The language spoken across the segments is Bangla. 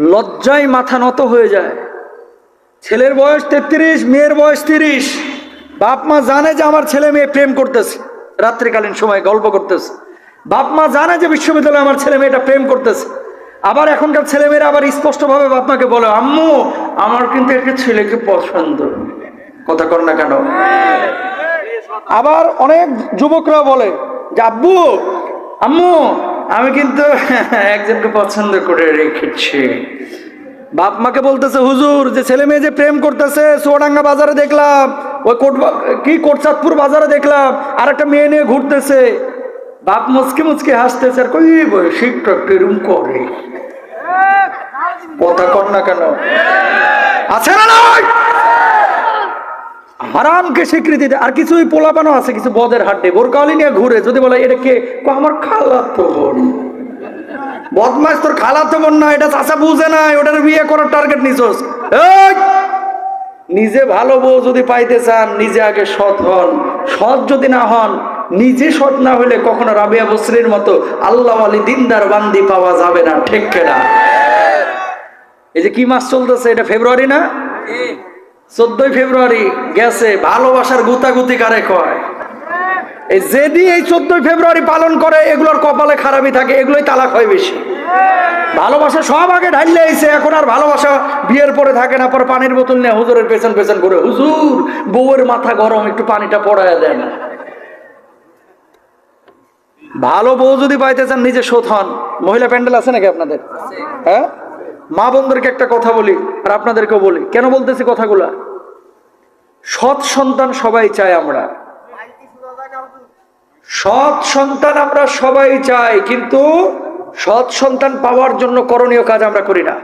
লজ্জায় মাথা নত হয়ে যায়। ছেলের বয়স তেত্রিশ, মেয়ের বয়স তিরিশ। বাপ মা জানে যে আমার ছেলে মেয়ে প্রেম করতেছে। রাত্রিকালীন সময় গল্প করতেছে। বাপ মা জানে যে বিশ্ববিদ্যালয়ে আমার ছেলে মেয়েটা প্রেম করতেছে। আবার এখনকার ছেলে মেয়েরা আবার স্পষ্টভাবে বাপ মাকে বলে, আম্মু, আমার কিন্তু একটা ছেলেকে পছন্দ। কথা কর না কেন? আবার অনেক যুবকরা বলে যে, আব্বু, আম্মু আমি কিন্তু একজনকে পছন্দ করে রেখেছি। বাপ মাকে বলতেছে, হুজুর, যে ছেলে মেয়ে যে প্রেম করতেছে, সোয়াডাঙ্গা বাজারে দেখলাম, ওই কোট কি কোটচাঁদপুর বাজারে দেখলাম আর একটা মেয়ে নিয়ে ঘুরতেছে। বাপ মুচকে মুচকে হাসতেছে, আর কই শিক্ষক কিরম করে? কথা না কেন? আছে না নয় হারামকে স্বীকৃতি দেয় আর কিছুই পোলাপানো আছে, কিছু বদের হাটে বোরকালি নিয়ে ঘুরে, যদি বলে, এটা কে? আমার খালাতো বোন বদমাস তোর খালাতো বোন না, এটা চাষা বুঝে না ওটার বিয়ে করার টার্গেট নিছস! নিজে ভালো বউ যদি পাইতে চান, নিজে আগে সৎ হন। সৎ যদি না হন, নিজে সৎ না হলে কখনো রাবিয়া বসরির মতো আল্লাহ আলী দিনদার বান্দি পাওয়া যাবে না, ঠিক না এই যে কি মাস চলতেছে, এটা ফেব্রুয়ারি না? চোদ্দই ফেব্রুয়ারি গেছে ভালোবাসার গুতাগুতি কারে কয়? এই যেদি এই চোদ্দই ফেব্রুয়ারি পালন করে এগুলোর কপালে খারাপই থাকে এগুলোই তালাক হয় বেশি। ভালোবাসা সব আগে ঢাইলে আইছে এখন আর ভালোবাসা বিয়ের পরে থাকে না পরে পানির বোতল নিয়ে হুজুরের পেছন পেছন করে হুজুর বউয়ের মাথা গরম একটু পানিটা পড়ায় দেন। ভালো বউ যদি পাইতে চান নিজে শোধ হন। মহিলা প্যান্ডেল আছে নাকি আপনাদের? হ্যাঁ? মা বোনদেরকে একটা কথা বলি আর আপনাদেরকেও বলি। কেন বলতেছি কথাগুলা? সৎ সন্তান সবাই চাই আমরা। সৎ সন্তান আমরা সবাই চাই, কিন্তু সৎ সন্তান পাওয়ার জন্য করণীয় কাজ আমরা করি না।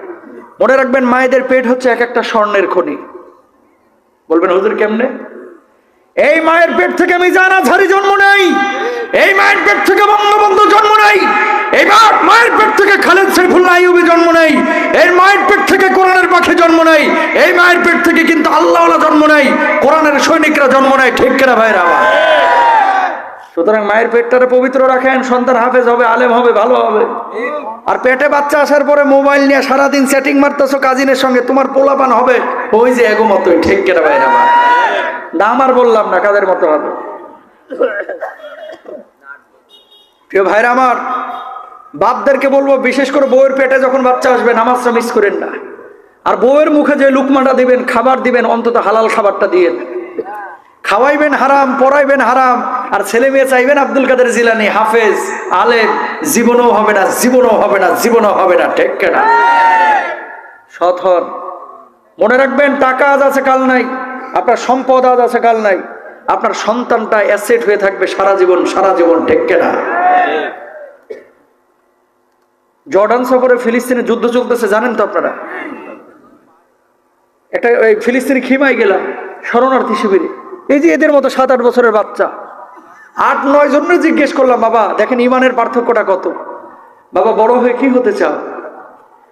মনে রাখবেন, মায়েদের পেট হচ্ছে এক একটা স্বর্ণের খনি। বলবেন, হুজুর কেমনে? এই মায়ের পেট থেকে আমি জানা ঝারি জন্ম নেই। এই মায়ের পেট থেকে বঙ্গবন্ধু জন্ম নেই। এইবার মায়ের পেট থেকে খালেদ সাইফুল্লাহ আইয়ুবী জন্ম নেই। এর মায়ের পেট থেকে কোরআনের পাখি জন্ম নেই। এই মায়ের পেট থেকে কিন্তু আল্লাহওয়ালা জন্ম নেই। কোরআনের সৈনিকরা জন্ম নেয়। ঠিক কেনা ভাইরা আমার? সুতরাং মায়ের পেটটারে পবিত্র রাখেন, সন্তান হাফেজ হবে, আলেম হবে, ভালো হবে। আর পেটে বাচ্চা আসার পরে মোবাইল নিয়ে সারাদিন সেটিং মারতেছো, কাজিনের সঙ্গে তোমার পোলাপান হবে। ওই যে এগো মতোই ঠিক কেনা ভাইরা আমার। বললাম না, কাদের মতো হবে? প্রিয় ভাইরা আমার, বাপদেরকে বলব, বিশেষ করে বউয়ের পেটে যখন বাচ্চা আসবে নামাজটা মিস করেন না। আর বউয়ের মুখে যে লুকমাটা দিবেন, খাবার দিবেন, অন্তত হালাল খাবারটা দিয়েন খাওয়াইবেন হারাম, পড়াইবেন হারাম, আর ছেলে মেয়ে চাইবেন আব্দুল কাদের জিলানি, হাফেজ, আলেম, জীবনও হবে না, জীবনও হবে না, জীবনও হবে না, ঠিক কেনা? সৎ মনে রাখবেন, টাকা আজ আছে, কাল নাই। আপনার সম্পদ আজ আছে, কাল নাই। আপনার সন্তানটা অ্যাসেট হয়ে থাকবে সারা জীবন সারা জীবন, ঠিক কেনা? জর্ডান সফরে ফিলিস্তিনে যুদ্ধ চলতেছে, জানেন তো আপনারা? একটা ওই ফিলিস্তিনি খিমাই গেলাম, শরণার্থী শিবিরে। এই যে এদের মতো সাত আট বছরের বাচ্চা, আট নয় জন্য জিজ্ঞেস করলাম, বাবা, দেখেন ইমানের পার্থক্যটা কত? বাবা, বড় হয়ে কি হতে চাও?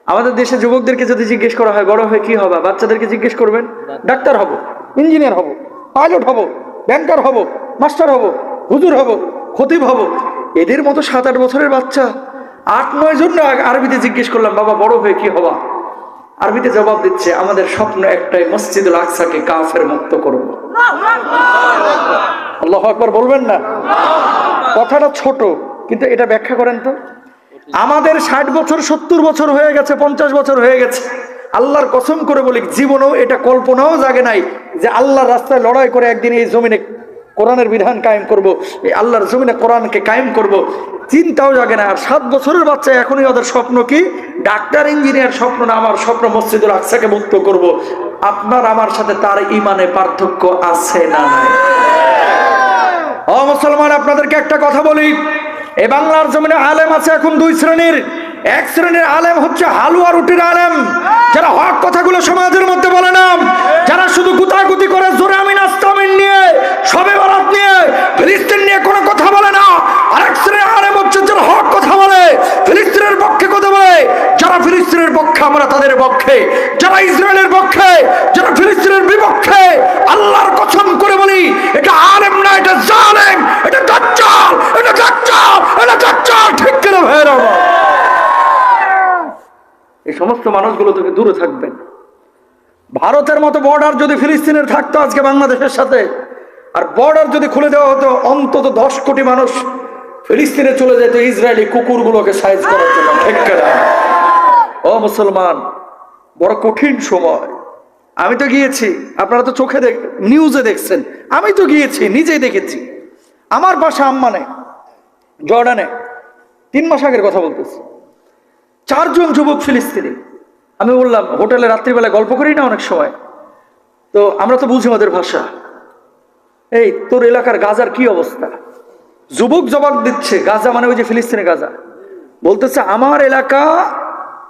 আমাদের দেশে যুবকদেরকে যদি জিজ্ঞেস করা হয়, বড় হয়ে কি হবা? বাচ্চাদেরকে জিজ্ঞেস করবেন, ডাক্তার হব, ইঞ্জিনিয়ার হব, পাইলট হব, ব্যাংকার হব, মাস্টার হব, হুজুর হব, খতিব হব। এদের মতো সাত আট বছরের বাচ্চা, আট নয় জন্য আরবিতে জিজ্ঞেস করলাম, বাবা, বড় হয়ে কি হবা? আরবিতে জবাব দিচ্ছে, আমাদের স্বপ্ন একটাই মসজিদুল আকসাকে কাফের মুক্ত করব। আল্লাহ একবার বলবেন না? কথাটা ছোট, কিন্তু এটা ব্যাখ্যা করেন তো। আমাদের ষাট বছর, সত্তর বছর হয়ে গেছে, পঞ্চাশ বছর হয়ে গেছে। আল্লাহর কসম করে বলি, জীবনেও এটা কল্পনাও জাগে নাই যে আল্লাহর রাস্তায় লড়াই করে একদিন এই জমিনে কোরআনের বিধান কায়েম করব, এই আল্লাহর জমিনে কোরআনকে কায়েম করব, চিন্তাও জাগে না। আর সাত বছরের বাচ্চা এখনই ওদের স্বপ্ন কি? ডাক্তার, ইঞ্জিনিয়ার স্বপ্ন না, আমার স্বপ্ন মসজিদুল আকসাকে মুক্ত করব। আপনার, আমার সাথে তার ইমানে পার্থক্য আছে না নাই? ও মুসলমান, আপনাদেরকে একটা কথা বলি। এই বাংলার জমিনে আলেম আছে এখন দুই শ্রেণির। এক শ্রেণির আলেম হচ্ছে হালুয়া রুটির আলেম। যারা হক কথাগুলো সমাজের মধ্যে বলে না, যারা শুধু গুতাগুতি করে জোরে আমিন আস্তামিন নিয়ে, সবে বরাত নিয়ে, ফিলিস্তিন নিয়ে কোনো কথা বলে না। আরেক শ্রেণির আলেম হচ্ছে যারা হক কথা বলে, ফিলিস্তিনের পক্ষে কথা বলে। যারা ফিলিস্তিনের পক্ষে, আমরা তাদের পক্ষে। যারা ইসরায়েলের পক্ষে, যারা ফিলিস্তিনের বিপক্ষে, আল্লাহর কসম করে বলি, এটা আলেম না, এটা জালেম, এটা দাজ্জাল এটা দাজ্জাল এটা দাজ্জাল, ঠিক করে ভাইরা সমস্ত মানুষগুলো থেকে দূরে থাকবেন। ভারতের মতো বর্ডার যদি ফিলিস্তিনের থাকতো আজকে বাংলাদেশের সাথে, আর বর্ডার যদি খুলে দেওয়া হতো, অন্তত দশ কোটি মানুষ ফিলিস্তিনে চলে যেত ইসরায়েলি কুকুরগুলোকে সাইজ করার জন্য। ও মুসলমান, বড় কঠিন সময়। আমি তো গিয়েছি, আপনারা তো চোখে দেখ নিউজে দেখছেন। আমি তো গিয়েছি, নিজেই দেখেছি। আমার বাসা আম্মানে, জর্ডানে। তিন মাস আগের কথা বলতেছি। চারজন যুবক ফিলিস্তিনি। আমি বললাম, হোটেলে রাত্রিবেলা গল্প করি না অনেক সময়? তো আমরা তো বুঝি ওদের ভাষা। এই, তোর এলাকার গাজার কি অবস্থা? যুবক জবাব দিচ্ছে, গাজা মানে ওই যে ফিলিস্তিনি গাজা। বলতেছে, আমার এলাকা,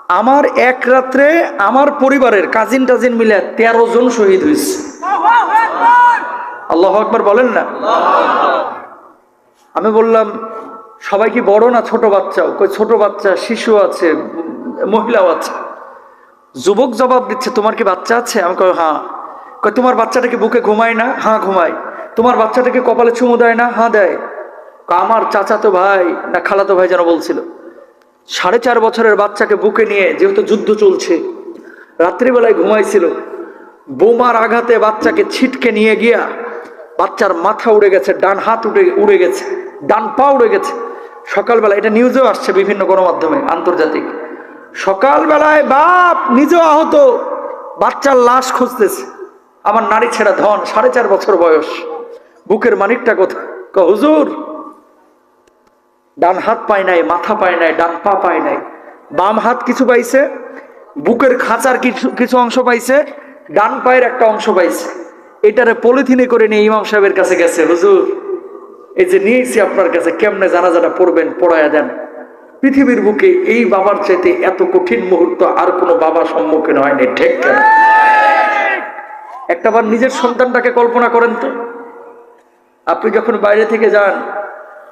আমার এক রাত্রে আমার পরিবারের কাজিন টাজিন মিলে তেরো জন শহীদ হয়েছে। আল্লাহ আকবার বলেন না? আমি বললাম সবাই কি বড় না ছোট বাচ্চাও কই ছোট বাচ্চা শিশু আছে মহিলাও আছে। যুবক জবাব দিচ্ছে তোমার কি বাচ্চা আছে? আমি কই হ্যাঁ। কই তোমার বাচ্চাটাকে বুকে ঘুমায় না? হ্যাঁ ঘুমায় তোমার বাচ্চাটাকে কপালে চুমু দেয় না? হ্যাঁ দেয়। কয়, আমার চাচাতো ভাই না খালাতো ভাই যেন বলছিল। সাড়ে চার বছরের বাচ্চাকে বুকে নিয়ে যেহেতু যুদ্ধ চলছে রাত্রিবেলায় ঘুমাইছিল বোমার আঘাতে বাচ্চাকে ছিটকে নিয়ে গিয়া বাচ্চার মাথা উড়ে গেছে, ডান হাত উড়ে উড়ে গেছে, ডান পা উড়ে গেছে। সকালবেলা এটা নিউজেও আসছে বিভিন্ন গণমাধ্যমে, আন্তর্জাতিক। সকালবেলায় বাপ, নিজেও আহত, বাচ্চার লাশ খুঁজতেছে। আমার নারী ছেড়া ধন, সাড়ে চার বছর বয়স। বুকের মানিকটা কোথায় হুজুর! ডান হাত পায় নাই, মাথা পায় নাই, ডান পা পায় নাই। বাম হাত কিছু পাইছে, বুকের খাঁচার কিছু কিছু অংশ পাইছে, ডান পায়ের একটা অংশ পাইছে। এটারে পলিথিনে করে নিয়ে ইমাম সাহেবের কাছে গেছে, হুজুর, এই যে নিয়েছি আপনার কাছে, কেমনে জানাজাটা পড়বেন, পড়ায়া দেন? পৃথিবীর বুকে এই বাবার চাইতে এত কঠিন মুহূর্ত আর কোনো বাবা সম্মুখীন হয়নি, ঠিক কেন? একটাবার নিজের সন্তানটাকে কল্পনা করেন তো। আপনি যখন বাইরে থেকে যান,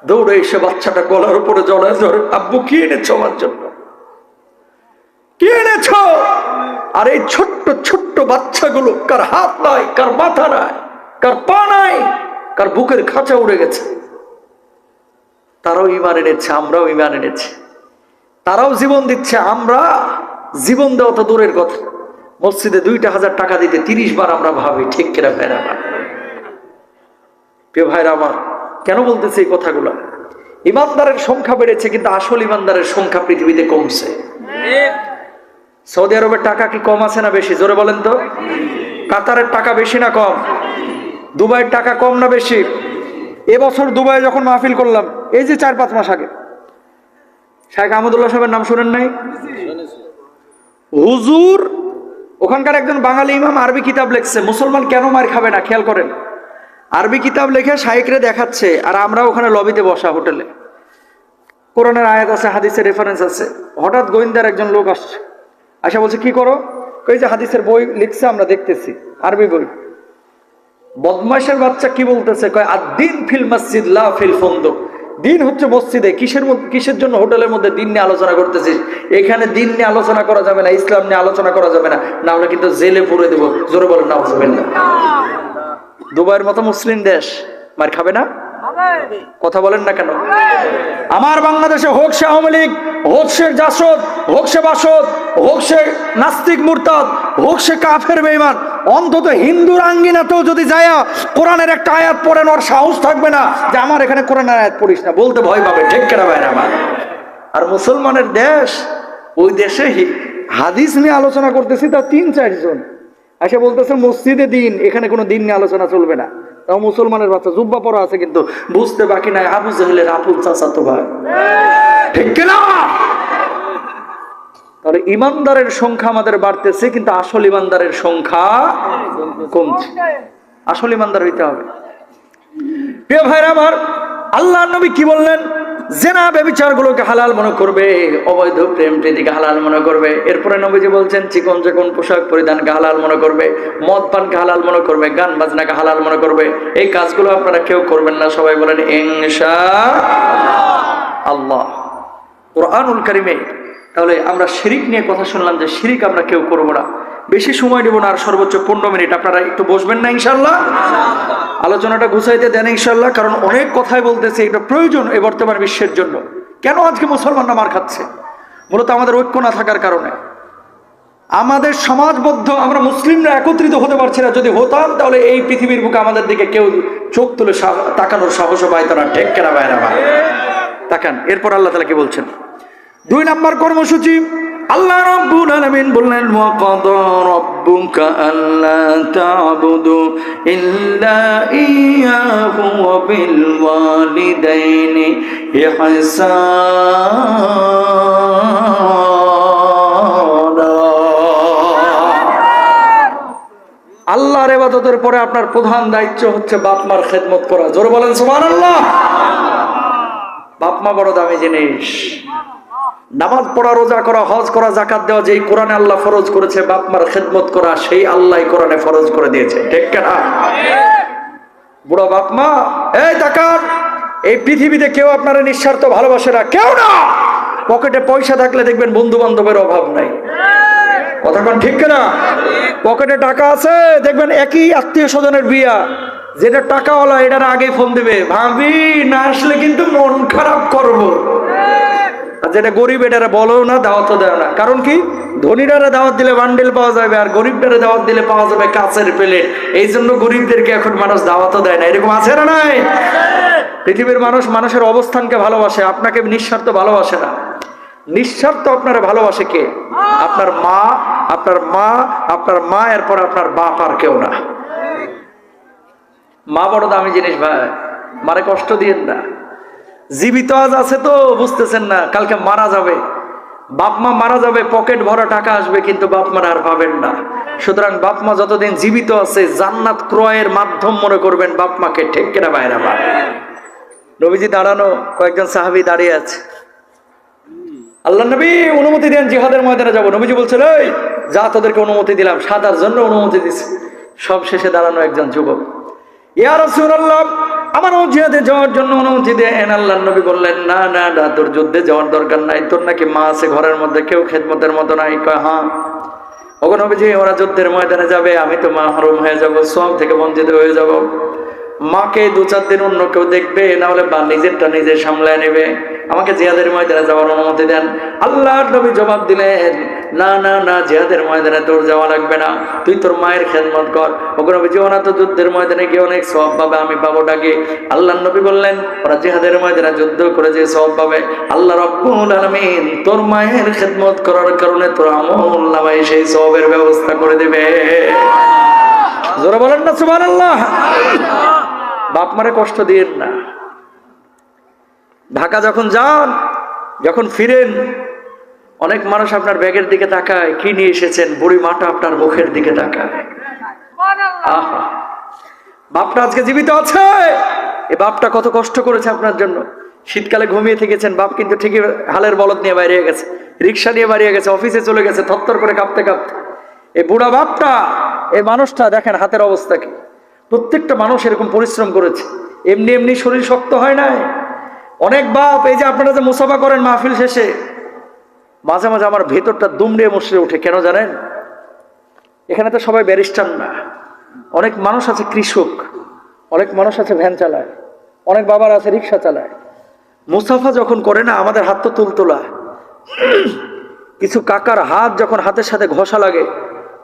দৌড়ে এসে বাচ্চাটা গলার উপরে জড়ায় ধরে, আব্বু, কি এনেছো আমার জন্য? কি এনেছ? আর এই ছোট্ট ছোট্ট বাচ্চাগুলো কার হাত নাই, কার মাথা নাই, কার পা নাই, কার বুকের খাঁচা উড়ে গেছে। তারাও ইমান এনেছে, আমরাও ইমান এনেছি। তারাও জীবন দিচ্ছে, আমরা জীবন দেওয়া তো দূরের কথা। মসজিদে দুইটা হাজার টাকা দিতে তিরিশ বার আমরা ভাবি, ঠিক কিনা ভাইরা? প্রিয় ভাইরা আমার, কেন বলতেছে এই কথাগুলো? ইমানদারের সংখ্যা বেড়েছে, কিন্তু আসল ইমানদারের সংখ্যা পৃথিবীতে কমছে। সৌদি আরবের টাকা কি কম আছে না বেশি? জোরে বলেন তো। কাতারের টাকা বেশি না কম? দুবাইয়ের টাকা কম না বেশি? এবছর দুবাই যখন মাহফিল করলাম, এই যে চার পাঁচ মাস আগে শাহেখ আহমদুল্লাহ সাহেবের নাম শুনেন নাই? হুজুর, ওখানকার একজন বাঙালি ইমাম আরবি কিতাব লিখছে, মুসলমান কেন মার খাবে না? খেয়াল করেন। আরবি কিতাব লিখে শাহেকরে দেখাচ্ছে, আর আমরা ওখানে লবিতে বসা হোটেলে। কোরআনের আয়াত আছে, হাদিসের রেফারেন্স আছে। হঠাৎ গোয়েন্দার একজন লোক আসছে। আশা বলছে কি করো? কই যে হাদিসের বই লিখছে আমরা দেখতেছি। আরবি বই। বদমাশের বাচ্চা কি বলতেছে? কয় আর দিন ফিল মসজিদ লা ফিল ফন্দ। দিন হচ্ছে মসজিদে কিসের মধ্যে কিসের জন্য হোটেলের মধ্যে দিন নিয়ে আলোচনা করতেছিস? এখানে দিন নিয়ে আলোচনা করা যাবে না ইসলাম নিয়ে আলোচনা করা যাবে না। না হলে কিন্তু জেলে পুরে দেবো। জোরে বলেন না না দুবাইয়ের মতো মুসলিম দেশ মার খাবে না? কথা বলেন না কেন? আমার বাংলাদেশে হোক সে আওয়ামী লীগ, হোক সে জাসদ, হোক সে বাসদ, হোক সে নাস্তিক মুরতাদ, হোক সে কাফের বেইমান অন্তত হিন্দুর আঙ্গিনাতেও যদি যায় কোরআনের একটা আয়াত পড়েন, ওর সাহস থাকবে না যে আমার এখানে কোরআনের আয়াত পড়িস না। বলতে ভয় পাবে, ঠিক কেনা ভাই আমার? আর মুসলমানের দেশ, ওই দেশে হাদিস নিয়ে আলোচনা করতেছি তাও তিন, চারজন। এসে বলতেছে, মসজিদে দিন, এখানে কোনো দিন নিয়ে আলোচনা চলবে না। তাও মুসলমানের বাচ্চা জুব্বা পরা আছে, কিন্তু বুঝতে বাকি নাই, আবু জাহেলের আপুল চাচাতো ভাই। ঠিক কিনা তাহলে ইমানদারের সংখ্যা আমাদের বাড়তেছে, কিন্তু আসল ইমানদারের সংখ্যা কমছে। আসল ইমানদার হইতে হবে। প্রিয় ভাইরা আমার আল্লাহ নবী কি বললেন? জেনা বেবিচার গুলোকে হালাল মনে করবে, অবৈধ প্রেম প্রীতিকে হালাল মনে করবে। এরপরে নবীজি বলছেন, চিকন চিকন পোশাক পরিধানকে হালাল মনে করবে, মদ পানকে হালাল মনে করবে, গান বাজনাকে হালাল মনে করবে। এই কাজগুলো আপনারা কেউ করবেন না, সবাই বলেন ইনশা আল্লাহ। কোরআনুল কারিমে, তাহলে আমরা শিরিক নিয়ে কথা শুনলাম যে শিরিক আমরা কেউ করব না। বেশি সময় নেব না আর সর্বোচ্চ পনেরো মিনিট। আপনারা একটু বসবেন না ইনশাল্লাহ আলোচনাটা গুছাইতে দেন ইনশাল্লাহ কারণ অনেক কথাই বলতেছে, এটা প্রয়োজন এই বর্তমান বিশ্বের জন্য। কেন আজকে মুসলমানরা মার খাচ্ছে? মূলত আমাদের ঐক্য না থাকার কারণে। আমাদের সমাজবদ্ধ, আমরা মুসলিমরা একত্রিত হতে পারছি না, যদি হতাম, তাহলে এই পৃথিবীর বুকে আমাদের দিকে কেউ চোখ তুলে তাকানোর সাহস পাইতো তারা টেক কেনা বাইরা তাকান, এরপর আল্লাহ তালা কি বলছেন? দুই নাম্বার কর্মসূচি আল্লাহ রাব্বুল আলামিন বললেন, ওয়া কাদা রাব্বুকা আল্লা তা'বুদু ইল্লা ইয়্যাহু ওয়া বিল ওয়ালিদাইনি ইহসানা. আল্লাহর এবাদতের পরে আপনার প্রধান দায়িত্ব হচ্ছে বাপ মার খেদমত করা। জোরে বলেন, সুবহানাল্লাহ। বাপ মা বড় দামি জিনিস। নামাজ পড়া, রোজা করা, হজ করা জাকাত দেওয়া, যেই কোরআনে আল্লাহ ফরজ করেছে, বাপমার খেদমত করা, সেই আল্লাহ কোরআনে ফরজ করে দিয়েছে। ঠিক কেনা? বুড়ো বাপমা, এই তাকান, এই পৃথিবীতে কেউ আপনারা নিঃস্বার্থ ভালোবাসে না, কেউ না! পকেটে পয়সা থাকলে দেখবেন বন্ধু বান্ধবের অভাব নাই। কথা কোন ঠিক না পকেটে টাকা আছে, দেখবেন একই আত্মীয় স্বজনের বিয়া। যেটা টাকাওয়ালা, এটার আগে ফোন দেবে, ভাবি, না আসলে কিন্তু মন খারাপ করব। আর যেটা গরিব, এটারে বলো না দাওয়াতও দেয় না। কারণ কি? ধনীরারে দাওয়াত দিলে বান্ডেল পাওয়া যাবে, আর গরিবটারে দাওয়াত দিলে পাওয়া যাবে কাছের প্লেট। এই জন্য গরিবদেরকে এখন মানুষ দাওয়াতও দেয় না। এরকম আছে না নাই? পৃথিবীর মানুষ মানুষের অবস্থানকে ভালোবাসে, আপনাকে নিঃস্বার্থ ভালোবাসে না। নিঃস্বার্থ আপনার ভালোবাসে কে? আপনার মা আপনার মা আপনার মা, এরপর আপনার বাপ আর কেউ না। মা বড় দামি জিনিস ভাই, মারে কষ্ট দিয়েন না। জীবিত আজ আছে তো, বুঝতেছেন না, কালকে মারা যাবে। বাপ মা মারা যাবে, পকেট ভরা টাকা আসবে, কিন্তু বাপ মার আর পাবেন না। সুতরাং বাপ মা যতদিন জীবিত আছে, জান্নাত ক্রয়ের মাধ্যম মনে করবেন বাপ মাকে কেনা বাইরে বা নবীজি দাঁড়ানো, কয়েকজন সাহাবি দাঁড়িয়ে আছে। আল্লাহ নবী অনুমতি দেন জিহাদের ময়দানে যাব। নবীজি বলছিল এই, যা তোদেরকে অনুমতি দিলাম সাদার জন্য অনুমতি দিছে। সব শেষে দাঁড়ানো একজন যুবক। ইয়া রাসূলুল্লাহ আমার জিহাদে যাওয়ার জন্য অনুমতি দেন আল্লাহ নবী বললেন, না না না, তোর যুদ্ধে যাওয়ার দরকার নাই। তোর নাকি মা আছে ঘরের মধ্যে, কেউ খেদমতের মতো নাই। কয় হ্যাঁ। ওগো নবীজি, ওরা যুদ্ধের ময়দানে যাবে, আমি তো মা হরম হয়ে যাব, সব থেকে বঞ্চিত হয়ে যাব। মাকে দু চার দিন অন্য কেউ দেখবে, না হলে বা নিজেরটা নিজে সামলায় নেবে। আমাকে জিহাদের ময়দানে যাওয়ার অনুমতি দেন। আল্লাহর নবী জবাব দিলেন, না না না, জিহাদের ময়দানে তোর যাওয়া লাগবে না। তুই তোর মায়ের খেদমত কর। নবী জীবনা তো যুদ্ধের ময়দানে গিয়ে অনেক সব পাবে, আমি পাবো ডাকে। আল্লাহ নবী বললেন, ওরা জিহাদের ময়দানে যুদ্ধ করে যে সব পাবে, আল্লাহ রব্বুল আলামিন তোর মায়ের খেদমত করার কারণে তোর আমল নামায় সেই সবের ব্যবস্থা করে দেবে। জোরে বলেন না, সুবহানাল্লাহ। বাপ মারে কষ্ট দিয়েন না। ঢাকা যখন যান, যখন ফিরেন, অনেক মানুষ আপনার ব্যাগের দিকে তাকায়, কি নিয়ে এসেছেন? বুড়ি মাটা আপনার মুখের দিকে তাকায়। বাপটা আজকে জীবিত আছে। এ বাপটা কত কষ্ট করেছে আপনার জন্য। শীতকালে ঘুমিয়ে থেকেছেন, বাপ কিন্তু ঠিকই হালের বলদ নিয়ে বাইরে গেছে, রিক্সা নিয়ে বাড়িয়ে গেছে, অফিসে চলে গেছে থরথর করে কাঁপতে কাঁপতে। এই বুড়া বাপটা এই মানুষটা, দেখেন হাতের অবস্থা কি। প্রত্যেকটা মানুষ এরকম পরিশ্রম করেছে। এমনি এমনি শরীর শক্ত হয় নাই। অনেক বাপ, এই যে আপনারা যে মুসাফা করেন মাহফিল শেষে, মাঝে মাঝে আমার ভেতরটা দুমড়ে মুসড়ে ওঠে, কেন জানেন? এখানে তো সবাই ব্যারিস্টার না। অনেক মানুষ আছে কৃষক, অনেক মানুষ আছে ভ্যান চালায়, অনেক বাবার আছে রিক্সা চালায়। মুসাফা যখন করে না, আমাদের হাত তো তুলতোলা। কিছু কাকার হাত যখন হাতের সাথে ঘষা লাগে,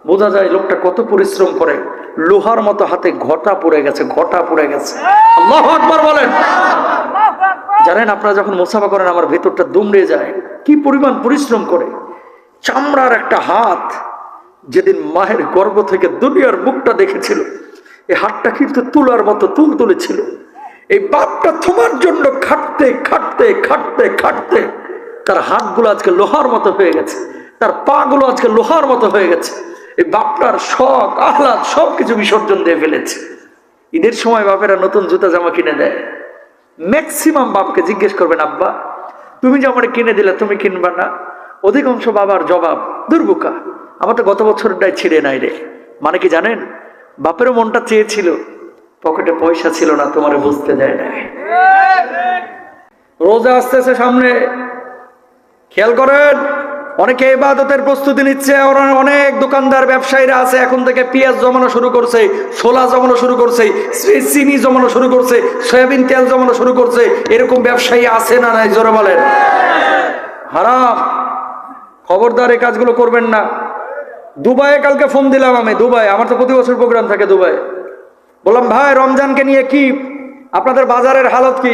বোঝা যায় লোকটা কত পরিশ্রম করে। লোহার মতো হাতে ঘটা পড়ে গেছে, ঘটা পড়ে গেছে। বলেন। জানেন, আপনারা যখন মোসাফা করেন, আমার ভেতরটা দুমড়ে যায়। কি পরিমাণ পরিশ্রম করে। চামড়ার একটা হাত যেদিন মায়ের গর্ভ থেকে দুনিয়ার মুখটা দেখেছিল এই হাতটা কিন্তু তুলার মতো তুল তুলেছিল। এই বাপটা তোমার জন্য খাটতে খাটতে খাটতে খাটতে, তার হাতগুলো আজকে লোহার মতো হয়ে গেছে। তার পা গুলো আজকে লোহার মতো হয়ে গেছে। এই বাপটার শখ আহ্লাদ সবকিছু বিসর্জন দিয়ে ফেলেছে। ঈদের সময় বাপেরা নতুন জুতা জামা কিনে দেয়। ম্যাক্সিমাম বাপকে জিজ্ঞেস করবেন আব্বা তুমি যে আমার কিনে দিলে তুমি কিনবা না? অধিকাংশ বাবার জবাব দুর্বুকা আমার তো গত বছরটাই ছিঁড়ে নাই রে। মানে কি জানেন? বাপেরও মনটা চেয়েছিল পকেটে পয়সা ছিল না তোমার বুঝতে দেয় না রোজা আসতেছে সামনে। খেয়াল করেন অনেকে ইবাদতের প্রস্তুতি নিচ্ছে অনেক দোকানদার, ব্যবসায়ীরা আছে, এখন থেকে পেঁয়াজ জমানো শুরু করছে, ছোলা জমানো শুরু করছে চিনি জমানো শুরু করছে, সয়াবিন তেল জমানো শুরু করছে, এরকম ব্যবসায়ী আছে না নাই, জোরে বলেন। হারাম। খবরদার এই কাজগুলো করবেন না। দুবাইয়ে কালকে ফোন দিলাম আমি দুবাই আমার তো প্রতি বছর প্রোগ্রাম থাকে দুবাই বললাম, ভাই, রমজানকে নিয়ে কি? আপনাদের বাজারের হালত কি?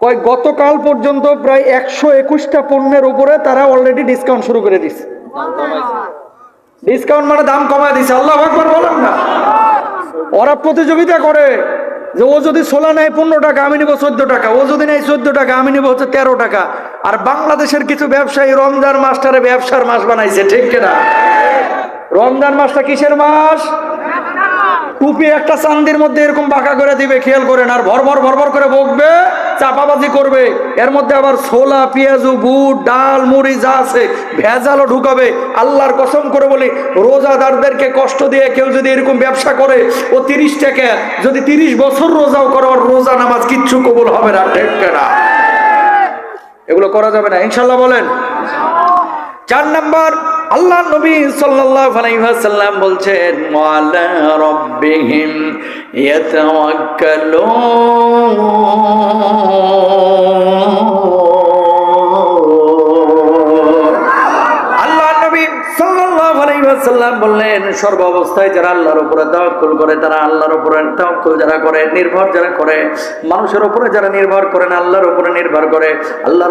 কয়, গতকাল পর্যন্ত প্রায় একশো একুশটা পণ্যের উপরে তারা অলরেডি ডিসকাউন্ট শুরু করে দিচ্ছে ডিসকাউন্ট মানে দাম কমায় দিছে। আল্লাহ একবার বলেন না। ওরা প্রতিযোগিতা করে যে ও যদি সোলা নেয় পনেরো টাকা, আমি নিবো চোদ্দ টাকা। ও যদি নেয় চোদ্দ টাকা, আমি নিবো হচ্ছে তেরো টাকা। আর বাংলাদেশের কিছু ব্যবসায়ী রমজান মাসটারে ব্যবসার মাস বানাইছে, ঠিক কিনা? রমজান মাসটা কিসের মাস? টুপি একটা চান্দির মধ্যে এরকম বাঁকা করে দিবে, খেয়াল করেন, আর ভর ভর ভর ভর করে বকবে, চাপাবাজি করবে। এর মধ্যে আবার ছোলা, পেঁয়াজু, বুট, ডাল, মুড়ি যা আছে, ভেজালও ঢুকাবে। আল্লাহর কসম করে বলি, রোজাদারদেরকে কষ্ট দিয়ে কেউ যদি এরকম ব্যবসা করে, ও তিরিশ টাকা, যদি তিরিশ বছর রোজাও করে, ওর রোজা নামাজ কিচ্ছু কবুল হবে না, ঠিক না এগুলো করা যাবে না, ইনশাল্লাহ বলেন। চার নাম্বার আল্লাহ নবী সাল্লাল্লাহু আলাইহি ওয়াসাল্লাম বলছেন ওয়ালা রাব্বিহিম ইয়াতাওয়াক্কালুন। ওয়াসাল্লাম বললেন, সর্ব অবস্থায় যারা আল্লাহর উপরে তাওয়াক্কুল করে, তারা আল্লাহর উপরে তাওয়াক্কুল যারা করে, নির্ভর যারা করে, মানুষের উপরে যারা নির্ভর করে না, আল্লাহর উপরে নির্ভর করে, আল্লাহ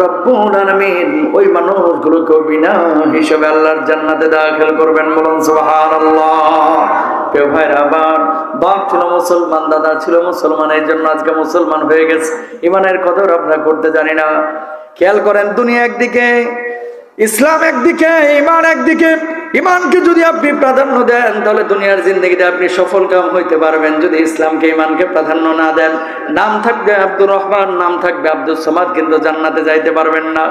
আলামিন ওই মানুষগুলোকে বিনা আল্লাহর জান্নাতে দাখিল করবেন বলুন সুবহানাল্লাহ। কেউ ভাইরা, আবার বাপ ছিল মুসলমান, দাদা ছিল মুসলমান, এই জন্য আজকে মুসলমান হয়ে গেছে। ইমানের কদর আমরা করতে জানি না। খেয়াল করেন, দুনিয়া একদিকে, ইসলাম একদিকে ইমান একদিকে ইমানকে যদি আপনি প্রাধান্য দেন, তাহলে দুনিয়ার জিন্দগিতে আপনি সফল কাম হইতে পারবেন। যদি ইসলামকে ইমানকে প্রাধান্য না দেন, নাম থাকবে আব্দুর রহমান, নাম থাকবে আব্দুল সামাদ, কিন্তু জান্নাতে যাইতে পারবেন না।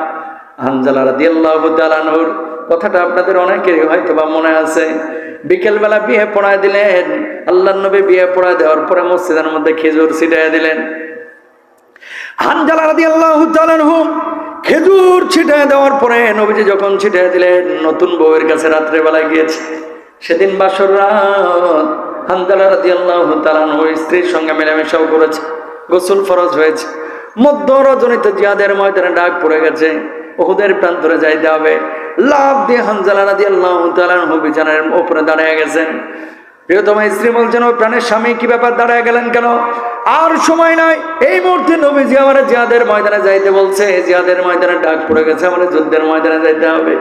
হানজালা রাদিয়াল্লাহু তাআলার কথাটা আপনাদের অনেকেরই হয়তো বা মনে আছে। বিকেলবেলা বিয়ে পড়ায় দিলেন আল্লাহ নবী বিয়ে পড়ায় দেওয়ার পরে মসজিদের মধ্যে খেজুর ছিটাই দিলেন। হানজালা রাদিয়াল্লাহু তাআলাহু খেজুর ছিটায় দেওয়ার পরে নবীজি যখন ছিটায় দিলেন, নতুন বউয়ের কাছে রাত্রে বেলায় গিয়েছে। সেদিন বাসর রাত হানজালা রাদিয়াল্লাহু তাআলাহু স্ত্রীর সঙ্গে মেলামেশাও করেছে, গোসল ফরজ হয়েছে। মধ্য রজনীতে জিয়াদের ময়দানে ডাক পড়ে গেছে ওহুদের প্রান্তরে যাইতে হবে। লাভ দিয়ে হানজালা রাদিয়াল্লাহু তাআলাহু বিছানার ওপরে দাঁড়িয়ে গেছেন। প্রিয়তমা স্ত্রী বলছেন ও প্রাণের স্বামী কি ব্যাপার দাঁড়ায় গেলেন কেন? আর সময় নাই। এই মুহূর্তে নবীজি আমার জিয়াদের ময়দানে যাইতে বলছে, জিয়াদের ময়দানে ডাক পড়ে গেছে আমার যুদ্ধের ময়দানে যাইতে হবে।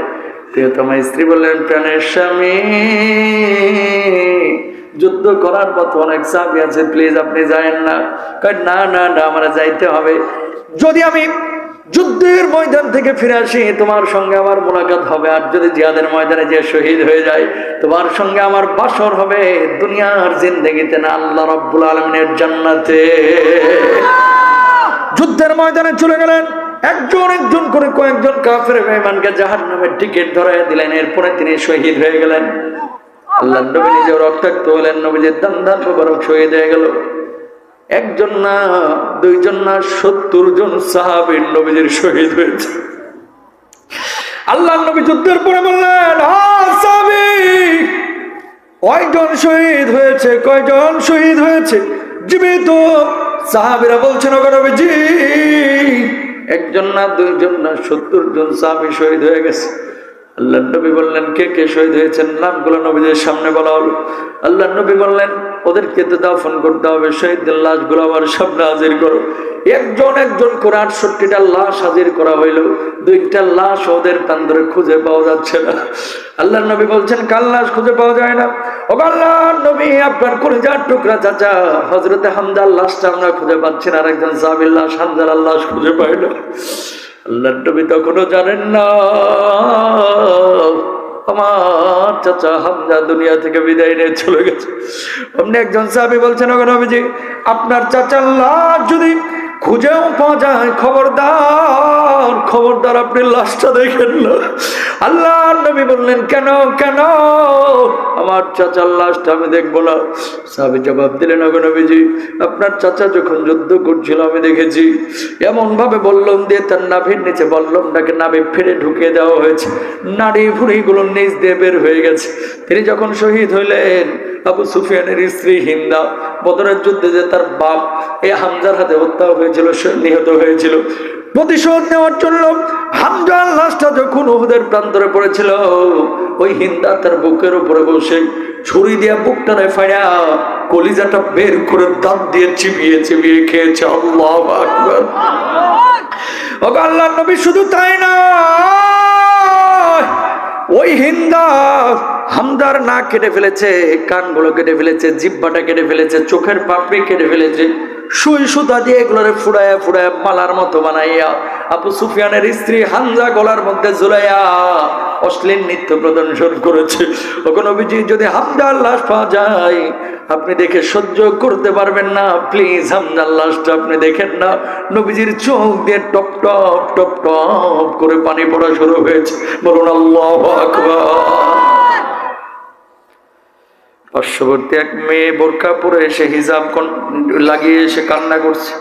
প্রিয়তমা স্ত্রী বললেন, প্রাণের স্বামী, যুদ্ধ করার মতো অনেক চাপি আছে, প্লিজ আপনি যায়েন না। না না না, আমার যাইতে হবে। যদি আমি যুদ্ধের ময়দান থেকে ফিরে আসি, তোমার সঙ্গে আমার মোলাকাত হবে। আর যদি জিয়াদের ময়দানে যে শহীদ হয়ে যায় তোমার সঙ্গে আমার বাসর হবে দুনিয়ার জিন্দগিতে না, আল্লাহ রব্বুল আলমিনের জান্নাতে। যুদ্ধের ময়দানে চলে গেলেন, একজন একজন করে কয়েকজন কাফের মেহমানকে জাহার নামের টিকিট ধরাই দিলেন। এরপরে তিনি শহীদ হয়ে গেলেন। আল্লাহ নবী নিজে রক্তাক্ত হলেন, নবীজির দান দান শহীদ হয়ে গেল। একজন না দুইজন না সত্তর জন সাহাবীর নবীজির শহীদ হয়েছে। আল্লাহ নবী যুদ্ধের পরে বললেন "হ্যাঁ, কয়জন শহীদ হয়েছে কয়জন শহীদ হয়েছে? জীবিত সাহাবিরা বলছেন নবীজি একজন না দুইজন না সত্তর জন সাহাবী শহীদ হয়ে গেছে। আল্লাহ নবী বললেন কে কে শহীদ হয়েছেন? নামগুলো নবীদের সামনে বলা হলো। আল্লাহ নবী বললেন ওদেরকে তো দাফন করতে হবে, শহীদদের লাশগুলো আমার সামনে হাজির করো। একজন একজন করে আটষট্টিটা লাশ হাজির করা হইল, দুইটা লাশ ওদের প্রান্তরে খুঁজে পাওয়া যাচ্ছে না। আল্লাহ নবী বলছেন কাল লাশ খুঁজে পাওয়া যায় না? ও আল্লাহ নবী, আপনার কলিজার টুকরা চাচা হজরতে হামদার লাশটা আমরা খুঁজে পাচ্ছি না আর একজন সাবির লাশ হামদার লাশ খুঁজে পাইল আল্লাহ নবী তখনও জানেন না। আমার চাচা হামজা দুনিয়া থেকে বিদায় নিয়ে চলে গেছে। আপনি একজন সাহাবি বলছেন ওখানে আপনার চাচার লাশ যদি খুঁজেও পাওয়া যায় খবরদার। খবরদার আপনি লাশটা দেখেন না। আল্লাহ নবী বললেন, কেন কেন? আমার চাচার লাশটা আমি দেখব না। সাহাবি জবাব দিলেন, ওগো নবীজি, আপনার চাচা যখন যুদ্ধ করছিল, আমি দেখেছি। এমন ভাবে বললম দিয়ে তার নাভির নিচে বল্লমটাকে নাভি ফিরে ঢুকিয়ে দেওয়া হয়েছে। নাড়ি ভুড়িগুলো নিচ দিয়ে বের হয়ে গেছে। তিনি যখন শহীদ হইলেন, আবু সুফিয়ানের স্ত্রী হিন্দা বদরের যুদ্ধে যে তার বাপ, এই হামজার হাতে হত্যা হয়েছিল নিহত হয়েছিল। প্রতিশোধ নেওয়ার জন্য হামজার লাশটা যখন ওদের প্রান্তরে পড়েছিল, ওই হিন্দা তার বুকের উপরে বসে ছুরি দিয়া বুকটারে ফাইয়া কলিজাটা বের করে দাঁত দিয়ে চিবিয়ে চিবিয়ে খেয়েছে। আল্লাহ আকবর। আল্লাহ নবী শুধু তাই না ওই হিন্দা হামদার নাক কেটে ফেলেছে, কানগুলো কেটে ফেলেছে, জিব্বাটা কেটে ফেলেছে, চোখের পাপড়ি কেটে ফেলেছে, সুই সুতা দিয়ে এগুলোরে ফুড়ায়া ফুড়ায়া মালার মতো বানাইয়া আপু সুফিয়ানের স্ত্রী হামজা গলার মধ্যে ঝুলাইয়া অশ্লীল নৃত্য প্রদর্শন করেছে। ওখানে অভিজিৎ যদি হামদার লাশ পাওয়া যায় আপনি দেখে সহ্য করতে পারবেন না। প্লিজ হামজার লাশটা আপনি দেখেন না। নবীজির চোখ দিয়ে টপ টপ টপ টপ করে পানি পড়া শুরু হয়েছে। বলুন, আল্লাহ পার্শ্ববর্তী এক মেয়ে বোরকা পরে এসে হিজাব লাগিয়ে এসে কান্না করছে।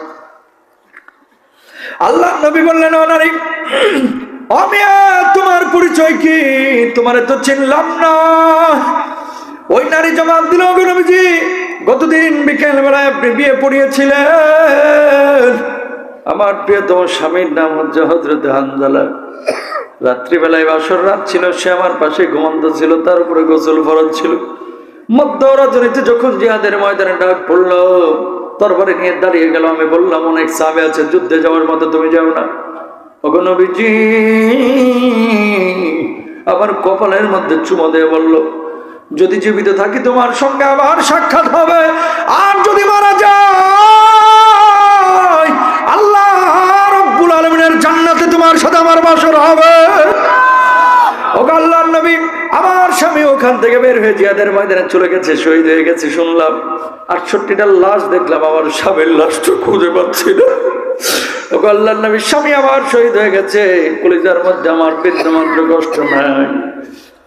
আল্লাহ নবী বললেন, ও নারী, অমিয়া, তোমার পরিচয় কি? তোমার তো চিনলাম না। ওই নারী জবাব দিল নবীজি, গতদিন বিকেল বেলায় আপনি বিয়ে পড়িয়েছিলেন। আমার প্রিয়তম স্বামীর নাম হচ্ছে হজরত হানজালা। রাত্রিবেলায় বাসর রাত ছিল, সে আমার পাশে ঘুমন্ত ছিল, তার উপরে গোসল ফরজ ছিল। মধ্য রজনীতে যখন জিহাদের ময়দানে ডাক পড়ল তরবারে নিয়ে দাঁড়িয়ে গেল। আমি বললাম, অনেক সাবে আছে, যুদ্ধে যাওয়ার মতো তুমি যাও না। ওগো নবীজি, আমার কপালের মধ্যে চুমো দিয়ে বলল যদি জীবিত থাকি তোমার সঙ্গে আবার সাক্ষাৎ হবে। আর যদি মারা যায়, আল্লাহ রব্বুল আলমিনের জান্নাতে তোমার সাথে আমার বাসর হবে। আল্লাহর নবী, আমার স্বামী ওখান থেকে বের হয়ে জিয়াদের ময়দানে চলে গেছে, শহীদ হয়ে গেছে, শুনলাম। আটষট্টিটা লাশ দেখলাম, আমার স্বামীর লাশটা খুঁজে পাচ্ছি না। ওগো আল্লাহর নবী, স্বামী আমার শহীদ হয়ে গেছে, কলিজার মধ্যে আমার বিন্দুমাত্র কষ্ট নাই।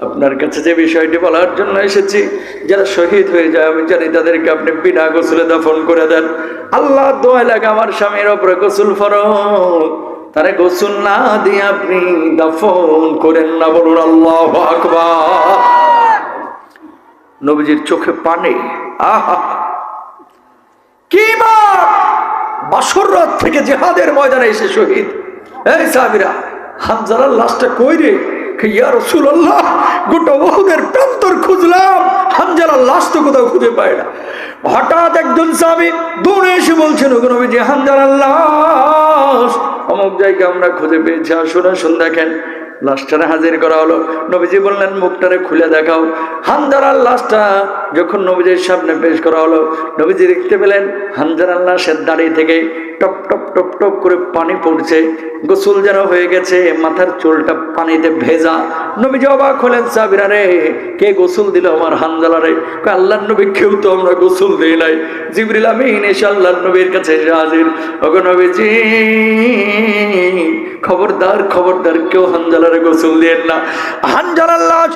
আপনার কাছে যে বিষয়টি বলার জন্য এসেছি, যারা শহীদ হয়ে যায়, আমি জানি তাদেরকে আপনি বিনা গোসলে দাফন করে দেন। আল্লাহ দোয়া লাগে আমার স্বামীর ওপরে গোসল ফরজ। তারে গোসল না দিয়ে আপনি দাফন করেন না বলুন আল্লাহ আকবার। নবীজির চোখে পানে। আহা! কি বাসর থেকে জেহাদের ময়দানে এসে শহীদ। এই সাবিরা, হামজালার লাশটা কই রে? ইয়া রাসূলুল্লাহ, গোটা ওহুদের প্রান্তর খুঁজলাম হানজালার লাশ তো কোথাও খুঁজে পায় না। হঠাৎ একজন স্বামী দৌড়ে এসে বলছেন, ওগো নবী যে হানজালার লাশ, অমুক জায়গায় আমরা খুঁজে পেয়েছি, আসুন আসুন দেখেন। লাশটারে হাজির করা হলো। নবীজি বললেন, মুখটারে খুলে দেখাও। হামজারার লাশটা যখন নবীজির সামনে পেশ করা হলো, নবীজি দেখতে পেলেন, হামজারার লাশের দাঁড়িয়ে থেকে টপ টপ টপ টপ করে পানি পড়ছে। গোসল যেন হয়ে গেছে, মাথার চুলটা পানিতে ভেজা। নবীজি অবাক হলেন, সাবিরা রে, কে গোসল দিল আমার হামজালারে আল্লাহ নবী কেউ তো আমরা গোসল দিই নাই। জিবরিল আমিন এসে আল্লাহ নবীর কাছে হাজির। ওগো নবীজি, খবরদার খবরদার, কেউ গোসল দিয়েন না। লাশ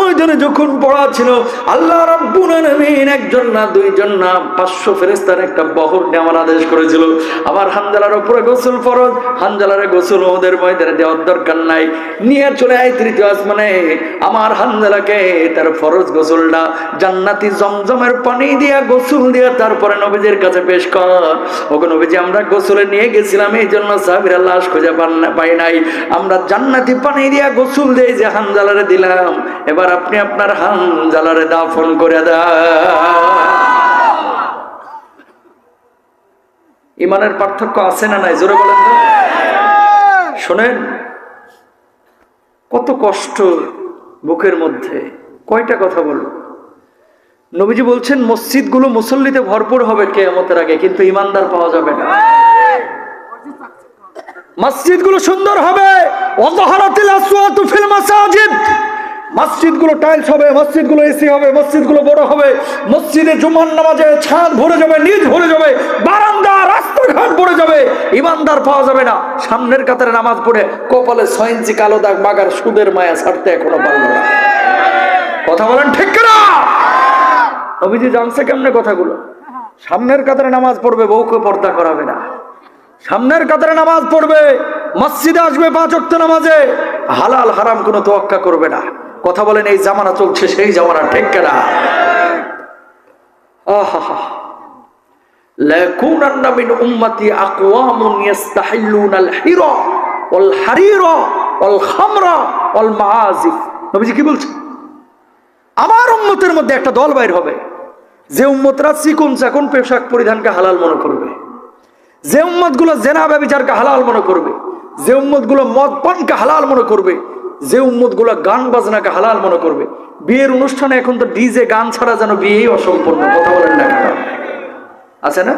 ময়দানে যখন পড়া ছিল, আল্লাহ একজন না দুইজন না পাঁচশো ফেরেস্তার একটা বহর নেওয়ার আদেশ করেছিল। আবার হানজালার গোসল ফরজ, হানজালারে গোসল ওদের ময়দানে দেওয়ার দরকার নাই। নিয়ে চলে আয় তৃতীয় আসমানে। আমার হানজালাকে তার ফরজ গোসলটা জান্নাতি জমজমের পানি দিয়া গোসল দিয়া তারপরে নবীজির কাছে পেশ কর। ওকে নবীজি, আমরা গোসলে নিয়ে গেছিলাম এই জন্য সাহাবীরা লাশ খুঁজে পাই নাই। আমরা জান্নাতি পানি দিয়া গোসল দেই যে হানজালারে দিলাম। এবার আপনি আপনার হানজালারে দাফন করে দেন। ইমানের পার্থক্য আছে না নাই? জোরে বলেন শোনেন, কত কষ্ট বুকের মধ্যে। কয়টা কথা বলল নবীজি বলছেন, মসজিদগুলো মুসল্লিতে ভরপুর হবে কেয়ামতের আগে, কিন্তু ইমানদার পাওয়া যাবে না। মসজিদগুলো সুন্দর হবে। মাসাজিদ। মসজিদগুলো টাইলস হবে, মসজিদগুলো এসি হবে, মসজিদগুলো বড় হবে। মসজিদে জুমার নামাজে ছাদ ভরে যাবে নিজ ভরে যাবে, বারান্দা, রাস্তাঘাট ভরে যাবে। ইমানদার পাওয়া যাবে না। সামনের কাতারে নামাজ পড়ে কপালে ছয় ইঞ্চি কালো দাগ, মাগার সুদের মায়া ছাড়তে এখনও পারল না। কথা বলেন ঠিক না নবীজি জানছে কেমনে কথাগুলো? সামনের কাতারে নামাজ পড়বে, বউকে পর্দা করাবে না। সামনের কাতারে নামাজ পড়বে মসজিদে আসবে পাঁচ ওয়াক্ত নামাজে হালাল হারাম কোনো তোয়াক্কা করবে না কথা বলেন এই জামানা চলছে সেই জামানা ঠিক কেনা আহা ليكونن من أمتي أقوام يستحلون الحر والحرير والخمر والمعازف নবীজি কি বলছেন আমার উম্মতের মধ্যে একটা দল বাইর হবে যে উম্মতরা চিকন চাকন পোশাক পরিধানকে হালাল মনে করবে যে উম্মতগুলো জেনা ব্যবচারকে হালাল মনে করবে যে উম্মতগুলো মদ পানকে হালাল মনে করবে যে উম্মতগুলো গান বাজনাকে হালাল মনে করবে। বিয়ের অনুষ্ঠানে এখন তো ডিজে গান ছাড়া যেন বিয়েই অসম্পূর্ণ কথা বলেন না আছে না?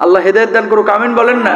আল্লাহ হেদায়ত দান করুক আমিন বলেন না?